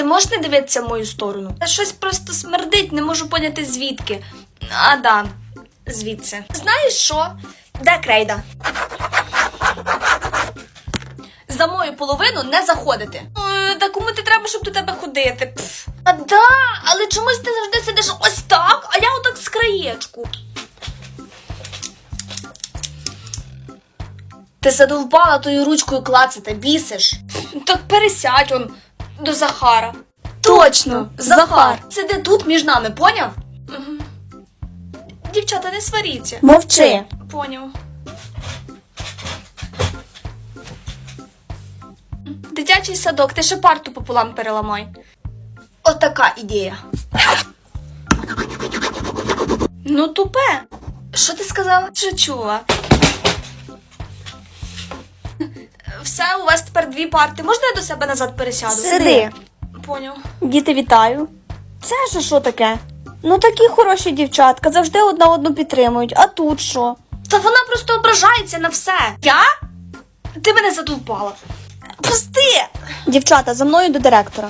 Ти можеш не дивитися в мою сторону? Та щось просто смердить, не можу поняти звідки. А, да, звідси. Знаєш що? Де крейда? За мою половину не заходити. Ой, та кому ти треба, щоб до тебе ходити? А да, але чомусь ти завжди сидиш ось так, а я отак з краєчку. Ти задовбала тою ручкою клацати, бісиш. Так пересядь он до Захара. Точно, Захар. Сиди тут між нами, поняв? Угу. Дівчата, не сваріться. Мовчи. Поняв. Дитячий садок, ти ще парту пополам переламай. Отака ідея. Ну, тупе. Що ти сказала? Що чула? Все, у вас тепер дві парти. Можна я до себе назад пересяду? Сиди. Поняв. Діти, вітаю. Це ж що таке? Ну такі хороші дівчатка, завжди одна одну підтримують. А тут що? Та вона просто ображається на все. Я? Ти мене задовбала. Пусти! Дівчата, за мною до директора.